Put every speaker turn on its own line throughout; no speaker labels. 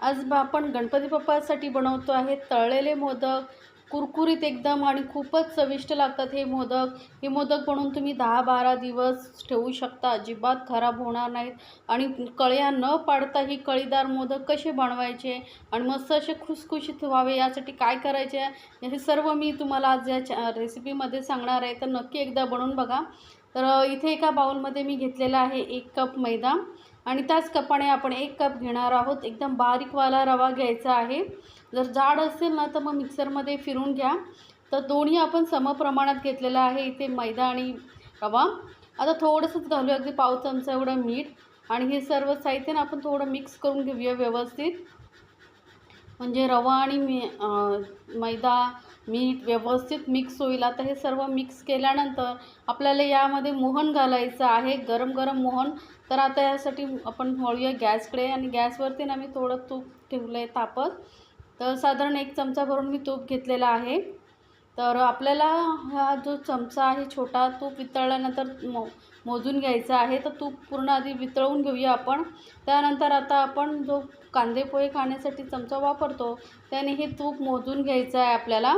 आज बा आपण गणपती बाप्पासाठी बनवतो आहे तळलेले मोदक कुरकुरीत एकदम आणि खूपच चविष्ट लागतात हे मोदक. हे मोदक बनवून तुम्ही दहा बारा दिवस ठेवू शकता अजिबात खराब होणार नाहीत. आणि कळ्या न पाडता ही कळीदार मोदक कसे बनवायचे आणि मस्त असे खुसखुशीत व्हावे यासाठी काय करायचे हे सर्व मी तुम्हाला आज या रेसिपीमध्ये सांगणार आहे. तर नक्की एकदा बनवून बघा. तर इथे एका बाउलमध्ये मी घेतलेला आहे एक कप मैदा. आणि त्याच कपाने आपण एक कप घेणार आहोत. एकदम बारीकवाला रवा घ्यायचा आहे. जर जाड असेल ना तर मग मिक्सरमध्ये फिरून घ्या. तर दोन्ही आपण समप्रमाणात घेतलेलं आहे. इथे मैदा आणि रवा. आता थोडंसंच घालूया. अगदी पाव चमचा एवढं मीठ. आणि हे सर्व साहित्य ना आपण थोडं मिक्स करून घेऊया व्यवस्थित. म्हणजे रवा आणि मी मैदा मीठ व्यवस्थित मिक्स होईल. आता हे सर्व मिक्स केल्यानंतर आपल्याला यामध्ये मोहन घालायचं आहे. गरम गरम मोहन. तर आता यासाठी आपण वळूया गॅसकडे आणि गॅसवरती ना मी थोडं तूप ठेवलं आहे तापत. तर साधारण एक चमचा भरून मी तूप घेतलेला आहे. तर आपल्याला हा जो चमचा आहे छोटा तूप वितळल्यानंतर मो मोजून घ्यायचा आहे. तर तूप पूर्ण आधी वितळवून घेऊया आपण. त्यानंतर आता आपण जो कांदे पोहे खाण्यासाठी चमचा वापरतो त्याने हे तूप मोजून घ्यायचं आहे आपल्याला.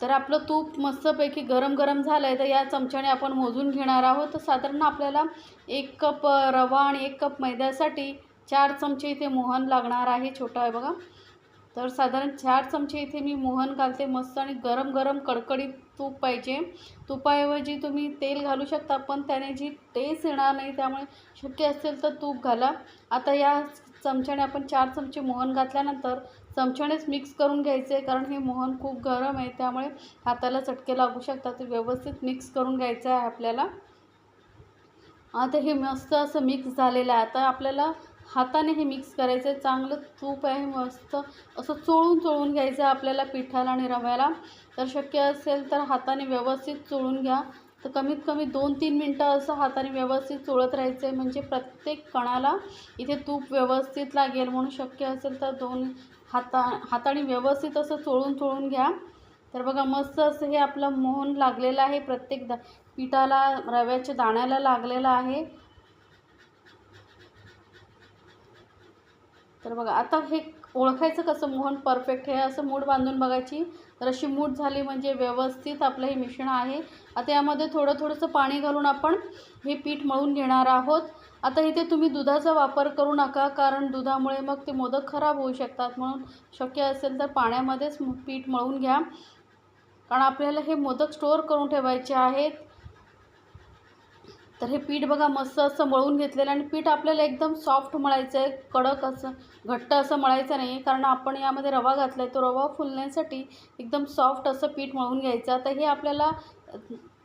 तर आपलं तूप मस्तपैकी गरम गरम झालं आहे तर या चमच्याने आपण मोजून घेणार आहोत. तर साधारण आपल्याला एक कप रवा आणि एक कप मैद्यासाठी चार चमचे इथे मोहन लागणार आहे छोटा आहे बघा. तर साधारण चार चमचे इथे मी मोहन घालते मस्त आणि गरम गरम कडकडीत तूप पाहिजे. तुपाऐवजी तुम्ही तेल घालू शकता पण त्याने जी टेस्ट येणार नाही त्यामुळे शक्य असेल तर तूप घाला. आता या चमच्याने आपण चार चमचे मोहन घातल्यानंतर चमच्यानेच मिक्स करून घ्यायचं आहे कारण हे मोहन खूप गरम आहे त्यामुळे हाताला चटके लागू शकतात. ते व्यवस्थित मिक्स करून घ्यायचं आहे आपल्याला. आता हे मस्त असं मिक्स झालेलं आहे. आता आपल्याला हाताने हे मिक्स करायचं आहे चांगलं तूप आहे मस्त असं चोळून चोळून घ्यायचं आहे आपल्याला पिठाला आणि रव्याला. तर शक्य असेल तर हाताने व्यवस्थित चोळून घ्या. तर कमीत कमी दोन तीन मिनटं असं हाताने व्यवस्थित चोळत राहायचं आहे म्हणजे प्रत्येक कणाला इथे तूप व्यवस्थित लागेल. म्हणून शक्य असेल तर दोन हाता हाताने व्यवस्थित असं चोळून चोळून घ्या. तर बघा मस्त असं हे आपलं मोहन लागलेलं आहे प्रत्येक दा पिठाला रव्याच्या दाण्याला लागलेलं आहे. तर बघा आता हे ओळखायचं कसं? मोहन परफेक्ट हे असं मूठ बांधून बघायची. तर अशी मूठ झाली म्हणजे व्यवस्थित आपलं हे मिश्रण आहे. आता यामध्ये थोडं थोडंसं पाणी घालून आपण हे पीठ मळून घेणार आहोत. आता इथे तुम्ही दुधाचा वापर करू नका कारण दुधामुळे मग ते मोदक खराब होऊ शकतात. म्हणून शक्य असेल तर पाण्यामध्येच पीठ मळून घ्या. कारण आपल्याला हे मोदक स्टोअर करून ठेवायचे आहेत. तर हे पीठ बघा मस्त असं मळून घेतलेलं आणि पीठ आपल्याला एकदम सॉफ्ट मळायचं आहे. कडक असं घट्ट असं मळायचं नाही. कारण आपण यामध्ये रवा घातला आहे तो रवा फुलण्यासाठी एकदम सॉफ्ट असं पीठ मळून घ्यायचं. आता हे आपल्याला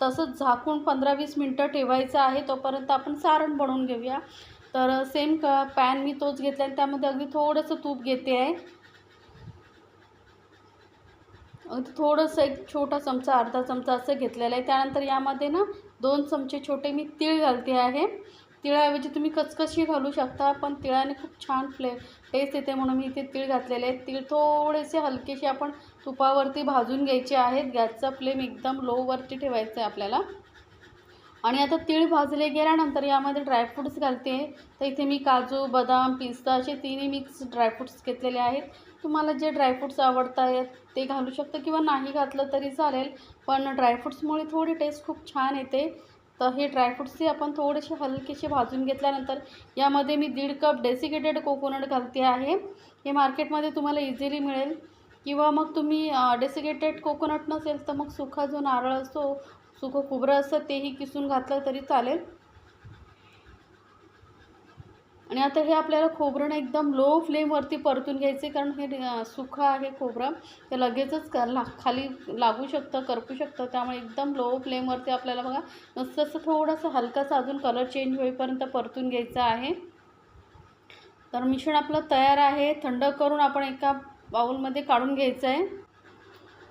तसंच झाकून पंधरा वीस मिनटं ठेवायचं आहे तोपर्यंत आपण सारण बनवून घेऊया. तर सेम क पॅन मी तोच घेतला आणि त्यामध्ये अगदी थोडंसं तूप घेते आहे. अगदी थोडंसं एक छोटा चमचा अर्धा चमचा असं घेतलेला आहे. त्यानंतर यामध्ये ना दोन चमचे छोटे मी तीळ घालते आहे. तिळाऐवजी तुम्ही कचकशी घालू शकता पण तिळाने खूप छान फ्ले टेस्ट येते म्हणून मी इथे तीळ घातलेले आहे तीळ थोडेसे हलकेसे आपण तुपावरती भाजून घ्यायचे आहेत. गॅसचा फ्लेम एकदम लोवरती ठेवायचा आहे आपल्याला. आणि आता तीळ भाजले गेल्यानंतर यामध्ये ड्रायफ्रूट्स घालते. तर इथे मी काजू बदाम पिस्ता असे तिन्ही मिक्स ड्रायफ्रूट्स घेतलेले आहेत. तुम्हाला जे ड्रायफ्रूट्स आवडत आहेत ते घालू शकतं किंवा नाही घातलं तरी चालेल. पण ड्रायफ्रूट्समुळे थोडी टेस्ट खूप छान येते. तर हे ड्रायफ्रूट्सचे आपण थोडेसे हलकेसे भाजून घेतल्यानंतर यामध्ये मी दीड कप डेसिकेटेड कोकोनट घालते आहे. हे मार्केटमध्ये तुम्हाला इझिली मिळेल. किंवा मग तुम्ही डेसिकेटेड कोकोनट नसेल तर मग सुखा जो नारळ असतो सुखं खोबरं असतं तेही किसून घातलं तरी चालेल. आणि आता हे आपल्याला खोबरं एकदम लो फ्लेमवरती परतून घ्यायचे कारण हे सुखं आहे खोबरं. ते लगेचच क ला खाली लागू शकतं करपू शकतं. त्यामुळे एकदम लो फ्लेमवरती आपल्याला बघा मस्त असं थोडंसं हलकासा अजून कलर चेंज होईपर्यंत परतून घ्यायचं आहे. तर मिश्रण आपलं तयार आहे. थंड करून आपण एका बाऊलमध्ये काढून घ्यायचं आहे.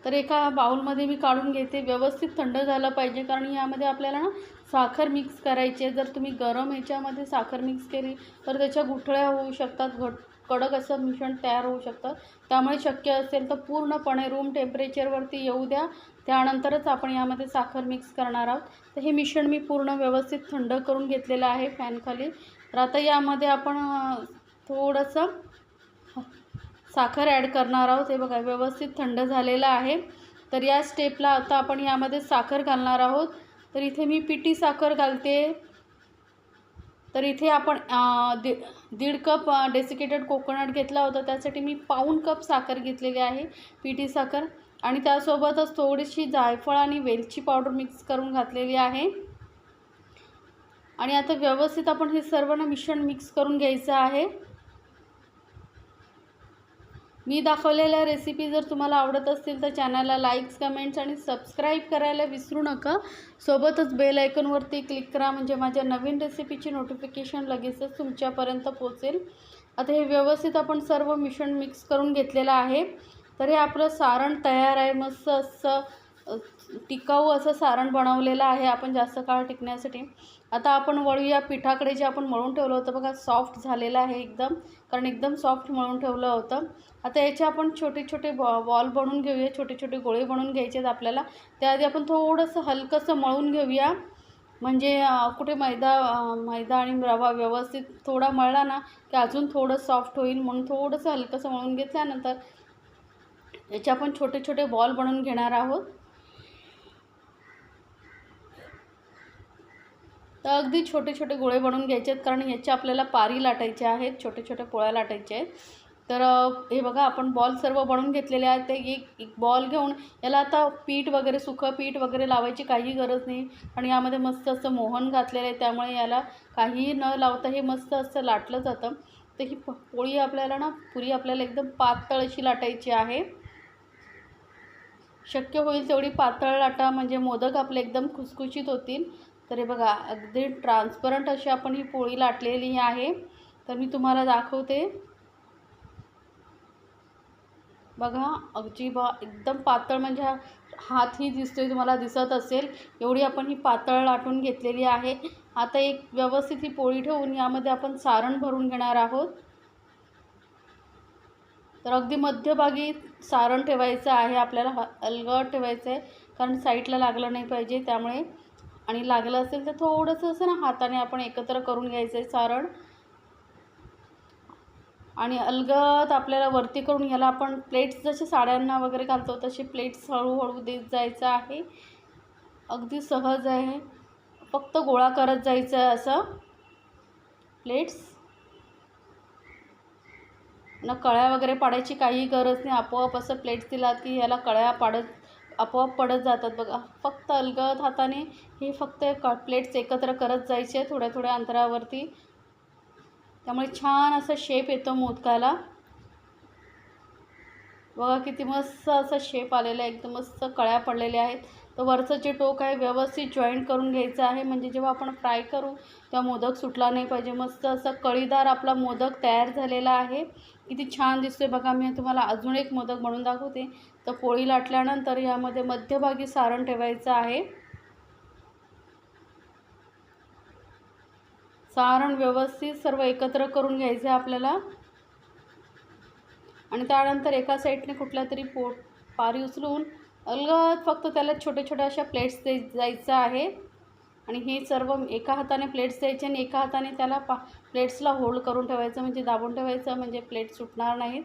तर एका बाऊलमध्ये मी काढून घेते. व्यवस्थित थंड झालं पाहिजे कारण यामध्ये आपल्याला ना साखर मिक्स करायची आहे. जर तुम्ही गरम ह्याच्यामध्ये साखर मिक्स केली तर त्याच्या गुठळ्या होऊ शकतात घट कडक असं मिश्रण तयार होऊ शकतं. त्यामुळे शक्य असेल तर पूर्णपणे रूम टेम्परेचरवरती येऊ द्या. त्यानंतरच आपण यामध्ये साखर मिक्स करणार आहोत. तर हे मिश्रण मी पूर्ण व्यवस्थित थंड करून घेतलेलं आहे फॅनखाली तर आता यामध्ये आपण थोडंसं साखर ॲड करणार आहोत. हे बघा व्यवस्थित थंड झालेलं आहे. तर या स्टेपला आता आपण यामध्ये साखर घालणार आहोत. तर इथे मी पिठी साखर घालते. तर इथे आपण दि दीड कप डेसिकेटेड कोकोनट घेतला होता. त्यासाठी मी पाऊण कप साखर घेतलेली आहे पिठी साखर. आणि त्यासोबतच थोडीशी जायफळ आणि वेलची पावडर मिक्स करून घातलेली आहे. आणि आता व्यवस्थित आपण हे सर्व ना मिश्रण मिक्स करून घ्यायचं आहे. मी दाखवलेल्या रेसिपी जर तुम्हाला आवडत असतील तर चॅनलला लाईक्स कमेंट्स आणि सबस्क्राईब करायला विसरू नका. सोबतच बेल आयकॉनवरती क्लिक करा म्हणजे माझ्या नवीन रेसिपीची नोटिफिकेशन लगेचच तुमच्यापर्यंत पोचेल आता हे व्यवस्थित आपण सर्व मिश्रण मिक्स करून घेतलेलं आहे. तर हे आपलं सारण तयार आहे. मस्त असं टिकाऊ असं सारण बनवलेलं आहे. आपण जास्त काळ टिकण्यासाठी. आता आपण वळूया पिठाकडे जे आपण मळून ठेवलं होतं. बघा सॉफ्ट झालेलं आहे एकदम कारण एकदम सॉफ्ट मळून ठेवलं होतं. आता याचे आपण छोटे छोटे बॉ बॉल बनवून घेऊया. छोटे छोटे गोळे बनवून घ्यायचे आहेत आपल्याला. त्याआधी आपण थोडंसं हलकंसं मळून घेऊया. म्हणजे कुठे मैदा मैदा आणि रवा व्यवस्थित थोडा मळला ना की अजून थोडं सॉफ्ट होईल. म्हणून थोडंसं हलकंसं मळून घेतल्यानंतर याचे आपण छोटे छोटे बॉल बनवून घेणार आहोत. तर अगदी छोटे छोटे गोळे बनवून घ्यायचे आहेत कारण याच्या आपल्याला पारी लाटायचे आहेत छोटे छोटे पोळ्या लाटायचे आहेत. तर हे बघा आपण बॉल सर्व बनवून घेतलेले आहेत. ते एक एक बॉल घेऊन याला आता पीठ वगैरे सुखं पीठ वगैरे लावायची काही गरज नाही. आणि यामध्ये मस्त असं मोहन घातलेलं आहे त्यामुळे याला काहीही न लावता हे मस्त असं लाटलं जातं. तर ही पोळी आपल्याला ना पुरी आपल्याला एकदम पातळ अशी लाटायची आहे. शक्य होईल तेवढी पातळ लाटा म्हणजे मोदक आपले एकदम खुसखुशीत होतील. तर हे बघा अगदी ट्रान्सपरंट अशी आपण ही पोळी लाटलेली आहे. तर मी तुम्हाला दाखवते. बघा अगदी बा एकदम पातळ म्हणजे हात हातही दिसतोय तुम्हाला दिसत असेल. एवढी आपण ही पातळ लाटून घेतलेली आहे. आता एक व्यवस्थित ही पोळी ठेवून यामध्ये आपण सारण भरून घेणार आहोत. तर अगदी मध्यभागी सारण ठेवायचं आहे. आपल्याला ह ठेवायचं आहे कारण साईडला लागलं नाही पाहिजे त्यामुळे. आणि लागलं असेल तर थोडंसं असं ना हाताने आपण एकत्र करून घ्यायचं आहे सारण. आणि अलगद आपल्याला वरती करून ह्याला आपण प्लेट्स जसे साड्यांना वगैरे घालतो तसे प्लेट्स हळूहळू देत जायचं आहे. अगदी सहज आहे. फक्त गोळा करत जायचं आहे असं. प्लेट्स न कळ्या वगैरे पाडायची काही गरज नाही. आपोआप असं प्लेट्स दिलात की ह्याला कळ्या पाडत आपोआप पडत जातात. बघा फक्त अलगद हाताने हे फक्त क प्लेट्स एकत्र करत जायचे थोड्या थोड्या अंतरावरती. त्यामुळे छान असा शेप येतो मोदकाला. बघा किती मस्त असा शेप आलेला आहे. एकदम मस्त कळ्या पडलेल्या आहेत. तर वरचं जे टोक आहे व्यवस्थित जॉईंट करून घ्यायचं आहे. म्हणजे जेव्हा आपण फ्राय करू तेव्हा मोदक सुटला नाही पाहिजे. मस्त असा कळीदार आपला मोदक तयार झालेला आहे. किती छान दिसतोय. बघा मी तुम्हाला अजून एक मोदक बनवून दाखवते. तर पोळी लाटल्यानंतर यामध्ये मध्यभागी सारण ठेवायचं आहे. सारण व्यवस्थित सर्व एकत्र करून घ्यायचं आहे आपल्याला. आणि त्यानंतर एका साईडने कुठल्या तरी पो पारी उचलून अलगद फक्त त्याला छोट्या छोट्या अशा प्लेट्स दे जायचं आहे. आणि हे सर्व एका हाताने प्लेट्स द्यायचे आणि एका हाताने त्याला पा प्लेट्सला होल्ड करून ठेवायचं म्हणजे दाबून ठेवायचं म्हणजे प्लेट सुटणार नाहीत.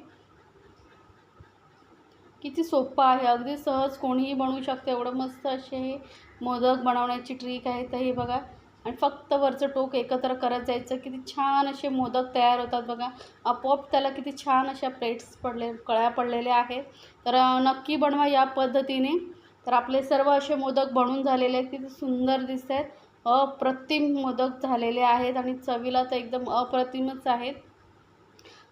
किती सोपं आहे. अगदी सहज कोणीही बनवू शकतं. एवढं मस्त असे हे मोदक बनवण्याची ट्रिक आहे. तर हे बघा. आणि फक्त वरचं टोक एकत्र करत जायचं. किती छान असे मोदक तयार होतात बघा. आपोआप त्याला किती छान अशा प्लेट्स पडले कळ्या पडलेल्या आहेत. तर नक्की बनवा या पद्धतीने. तर आपले सर्व असे मोदक बनून झालेले आहेत. किती सुंदर दिसत आहेत. अप्रतिम मोदक झालेले आहेत. आणि चवीला तर एकदम अप्रतिमच आहेत.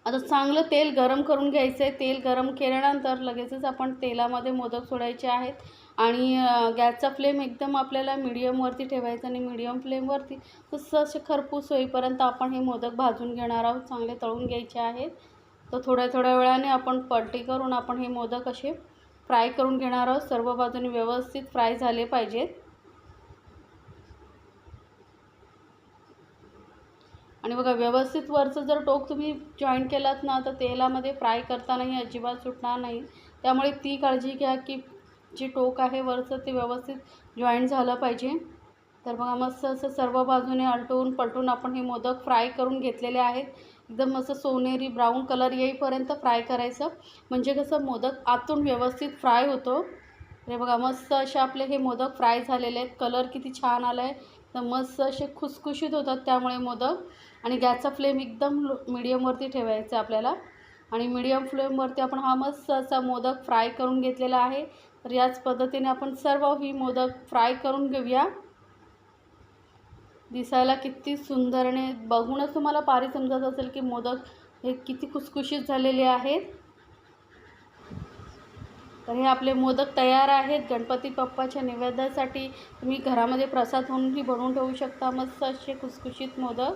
आता चांगलं तेल गरम करून घ्यायचं आहे तेल गरम केल्यानंतर लगेचच आपण तेलामध्ये मोदक सोडायचे आहेत. आणि गॅसचा फ्लेम एकदम आपल्याला मिडियमवरती ठेवायचा आणि मिडियम फ्लेमवरती तसं असे खरपूस होईपर्यंत आपण हे मोदक भाजून घेणार आहोत. चांगले तळून घ्यायचे आहेत. तर थोड्या थोड्या वेळाने आपण पलटी करून आपण हे मोदक असे फ्राय करून घेणार आहोत. सर्व बाजूने व्यवस्थित फ्राय झाले पाहिजेत. आणि बघा व्यवस्थित वरचं जर टोक तुम्ही जॉईंट केलात ना तर तेलामध्ये फ्राय करतानाही अजिबात सुटणार नाही. त्यामुळे ती काळजी घ्या की जे टोक आहे वरचं ते व्यवस्थित जॉईंट झालं पाहिजे. तर बघा मस्त असं सर्व बाजूने आलटून पलटून आपण हे मोदक फ्राय करून घेतलेले आहेत. एकदम असं सोनेरी ब्राऊन कलर येईपर्यंत फ्राय करायचं. म्हणजे कसं मोदक आतून व्यवस्थित फ्राय होतो. हे बघा मस्त असे आपले हे मोदक फ्राय झालेले आहेत. कलर किती छान आला आहे तर मस्त असे खुसखुशीत होतात त्यामुळे मोदक. आणि गॅसचा फ्लेम एकदम लो मिडियमवरती ठेवायचा आपल्याला. आणि मिडियम फ्लेमवरती आपण हा मस्त असा मोदक फ्राय करून घेतलेला आहे. तर याच पद्धतीने आपण सर्व ही मोदक फ्राय करून घेऊया. दिसायला किती सुंदर आणि बघूनच तुम्हाला पारी समजत असेल की मोदक हे किती खुसखुशीत झालेले आहेत. तर हे आपले मोदक तयार आहेत. गणपती बाप्पाच्या नैवेद्यासाठी तुम्ही घरामध्ये प्रसाद म्हणूनही बनवून ठेवू शकता. मस्त असे खुसखुशीत मोदक.